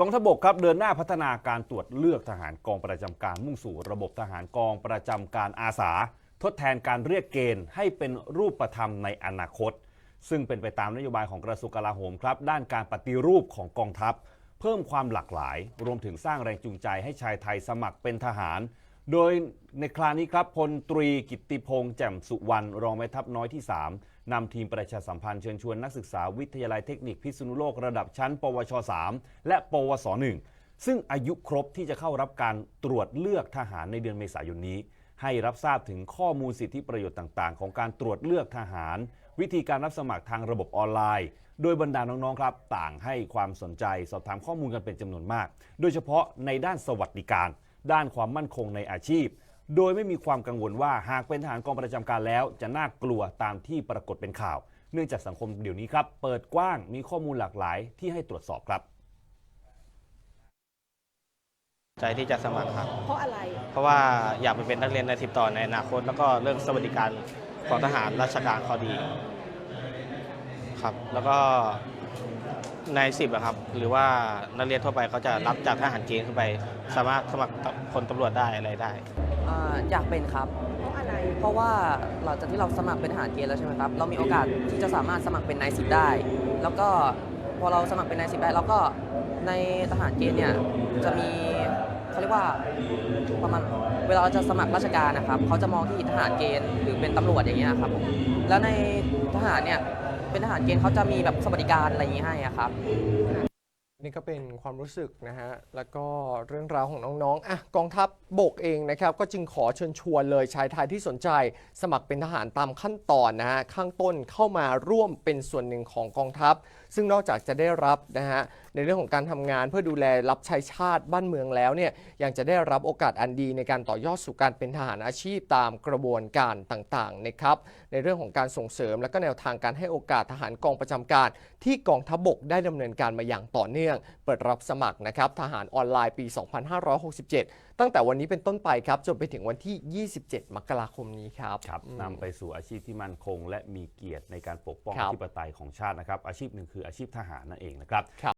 กองทพบกครับเดินหน้าพัฒนาการตรวจเลือกทหารกองประจำการมุ่งสู่ระบบทหารกองประจำการอาสา ทดแทนการเรียกเกณฑ์ให้เป็นรูปธรรมในอนาคต ซึ่งเป็นไปตามนโยบายของกระทรวงกลาโหมครับ ด้านการปฏิรูปของกองทัพ เพิ่มความหลากหลาย รวมถึงสร้างแรงจูงใจให้ชายไทยสมัครเป็นทหาร โดยในคราวนี้ครับพลตรีกิติพงษ์แจ่มสุวรรณรองแม่ทัพน้อยที่ 3นำทีมประชาสัมพันธ์เชิญชวนนักศึกษาวิทยาลัยเทคนิคพิษณุโลกระดับชั้น ปวช 3 และ ปวส 1 ซึ่งอายุครบที่จะเข้ารับการตรวจเลือกทหารในเดือนเมษายนนี้ ให้รับทราบถึงข้อมูลสิทธิประโยชน์ต่าง ๆ ของการตรวจเลือกทหาร วิธีการรับสมัครทางระบบออนไลน์ โดยบรรดาน้องๆครับ ต่างให้ความสนใจสอบถามข้อมูลกันเป็นจำนวนมาก โดยเฉพาะในด้านสวัสดิการ ด้านความมั่นคงในอาชีพ โดยไม่มีความกังวลว่าหากเป็นทหารกองประจำการแล้ว จะน่ากลัวตามที่ปรากฏเป็นข่าว เนื่องจากสังคมเดี๋ยวนี้ครับ เปิดกว้างมีข้อมูลหลากหลายที่ให้ตรวจสอบครับ ใจที่จะสมัครครับ เพราะอะไร เพราะว่าอยากไปเป็นนักเรียนในทิบต่อในอนาคต แล้วก็เรื่องสวัสดิการของทหารราชการเขาดี ครับ แล้วก็ ในสิบครับ หรือว่านักเรียนทั่วไปเขาจะรับจากทหารเกณฑ์ขึ้นไป สามารถสมัครคนตำรวจได้อะไรได้ อ่าอยากเป็นครับ เพราะอะไร เพราะว่าหลังจากที่เราสมัครเป็นทหารเกณฑ์แล้วใช่ไหมครับ เรามีโอกาสที่จะสามารถสมัครเป็นนายสิบได้ แล้วก็พอเราสมัครเป็นนายสิบได้แล้วก็ในทหารเกณฑ์เนี่ยจะมีเขาเรียกว่าประมาณเวลาเราจะสมัครราชการนะครับเขาจะมองที่ทหารเกณฑ์หรือเป็นตำรวจอย่างเงี้ยครับผมแล้วในทหารเนี่ย เป็นทหารเกณฑ์เขาจะมีแบบสวัสดิการอะไรอย่างนี้ให้อะครับ นี่ก็เป็นความรู้สึกนะฮะ แล้วก็เรื่องราวของน้องๆ อะ กองทัพบกเองนะครับ ก็จึงขอเชิญชวนเลยชายไทยที่สนใจ สมัครเป็นทหารตามขั้นตอนนะฮะ ข้างต้นเข้ามาร่วมเป็นส่วนหนึ่งของกองทัพ ซึ่งนอกจากจะได้รับนะฮะ ในเรื่องของการทำงานเพื่อดูแลรับใช้ชาติบ้านเมืองแล้วเนี่ย ยังจะได้รับโอกาสอันดีในการต่อยอดสู่การเป็นทหารอาชีพตามกระบวนการต่างๆ นะครับ ในเรื่องของการส่งเสริมและก็แนวทางการให้โอกาสทหารกองประจำการ ที่กองทัพบกได้ดำเนินการมาอย่างต่อเนื่องเปิดรับสมัครนะครับทหารออนไลน์ปี 2567 ตั้งแต่วันนี้เป็นต้นไปครับจนไปถึงวันที่ 27 มกราคมนี้ครับครับอืมนำไปสู่อาชีพที่มั่นคง และมีเกียรติในการปกป้องครัอบธิปไตยของชาตินะครับ อาชีพหนึ่งคืออาชีพทหารนั่นเองนะครับ